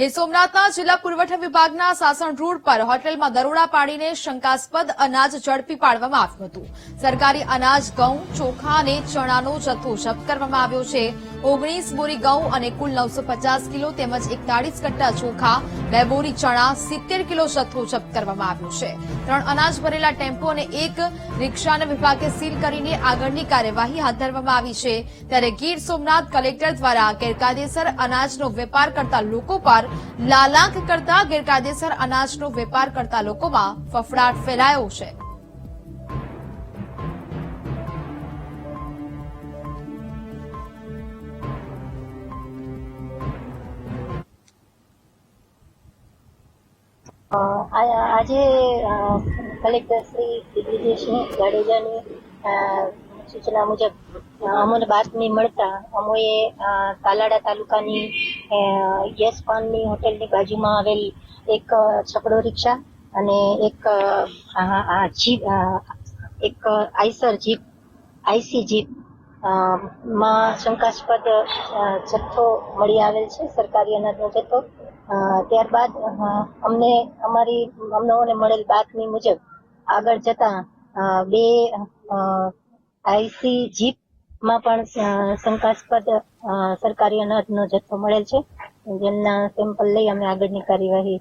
ગીર સોમનાથના જિલ્લા પુરવઠા વિભાગના સાસણ રોડ પર હોટેલમાં દરોડા પાડીને શંકાસ્પદ અનાજ ઝડપી પાડવામાં આવ્યું હતું. સરકારી અનાજ, ઘઉં, ચોખા અને ચણાનો જથ્થો જપ્ત કરવામાં આવ્યો છે. ઓગણીસ બોરી ઘઉં અને કુલ નવસો પચાસ કિલો તેમજ એકતાળીસ કટ્ટા ચોખા, બે બોરી ચણા, સિત્તેર કિલો જથ્થો જપ્ત કરવામાં આવ્યો છે. ત્રણ અનાજ ભરેલા ટેમ્પો અને એક રિક્ષાને વિભાગે સીલ કરીને આગળની કાર્યવાહી હાથ ધરવામાં આવી છે. ત્યારે ગીર સોમનાથ કલેક્ટર દ્વારા ગેરકાયદેસર અનાજનો વેપાર કરતા લોકો પર લાલાંક કરતા ગેરકાયદેસર અનાજનો વેપાર કરતા લોકોમાં ફફડાટ ફેલાયો છે. આજે અ, કલેક્ટર શ્રી દિગ્વિજયસિંહ જાડેજાની સૂચના મુજબ અમને બાતમી મળતા અમોએ તાલાડા તાલુકાની યસ પાનની હોટેલની બાજુમાં આવેલ એક છકડો રિક્ષા અને એક જીપ એક આઈસર જીપ આઈસી જીપમાં શંકાસ્પદ જથ્થો મળી આવેલ છે સરકારી અનાજનો જથ્થો. ત્યારબાદ અમને, અમારી અમને મળેલ બાતમી મુજબ આગળ જતા બે આઈસી જીપમાં પણ શંકાસ્પદ સરકારી અનાજનો જથ્થો મળેલ છે. જેમના સેમ્પલ લઈ અમે આગળની કાર્યવાહી